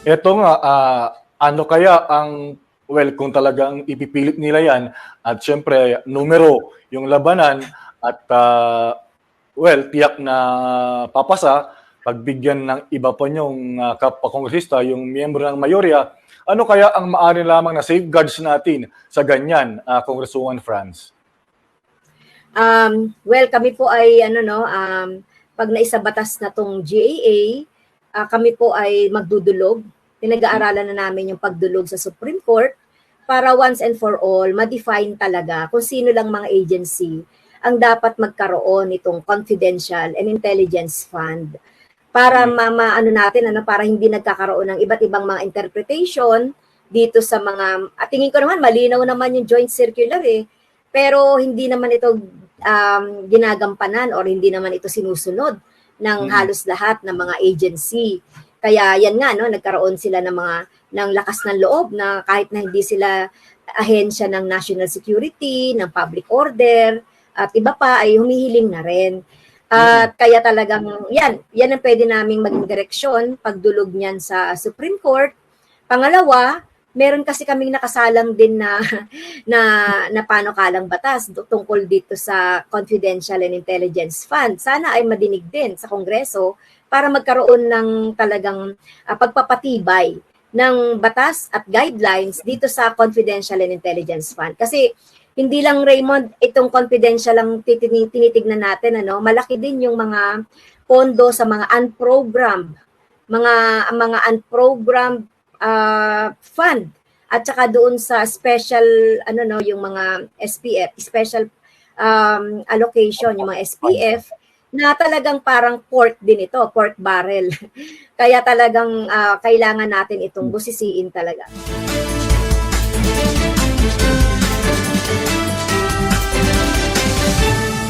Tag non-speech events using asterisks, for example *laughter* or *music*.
Ito nga, ah, ano kaya ang, well, kung talagang ipipilit nila yan, at syempre, numero yung labanan, at ah, well, tiyak na papasa, pagbigyan ng iba pa niyong uh, kapakongresista, yung miyembro ng mayorya, ano kaya ang maaari lamang na safeguards natin sa ganyan, uh, Congresswoman France? Um, well, kami po ay ano no, um, pag naisabatas na tong GAA, ah, kami po ay magdudulog. Pinag-aaralan na namin yung pagdulog sa Supreme Court para once and for all ma-define talaga kung sino lang mga agency ang dapat magkaroon nitong confidential and intelligence fund para Mm. ma, ma- ano natin ano para hindi nagkakaroon ng iba't ibang mga interpretation dito sa mga at tingin ko naman malinaw naman yung joint circular eh pero hindi naman ito um, ginagampanan or hindi naman ito sinusunod ng Mm. halos lahat ng mga agency. Kaya yan nga no, nagkaroon sila ng mga ng lakas ng loob na kahit na hindi sila ahensya ng national security, ng public order, at iba pa ay humihiling na rin. At kaya talagang yan, yan ang pwede naming maging direksyon pagdulog niyan sa Supreme Court. Pangalawa, meron kasi kaming nakasalang din na *laughs* na na panukalang batas tungkol dito sa Confidential and Intelligence Fund. Sana ay madinig din sa Kongreso para magkaroon ng talagang ah, pagpapatibay ng batas at guidelines dito sa Confidential and Intelligence Fund. Kasi hindi lang Raymond itong confidential lang tinitignan natin ano, malaki din yung mga pondo sa mga unprogrammed mga mga unprogrammed uh, fund at saka doon sa special ano no yung mga SPF special um, allocation yung mga SPF na talagang parang port din ito, port barrel. *laughs* Kaya talagang uh, kailangan natin itong hmm. busisiin talaga.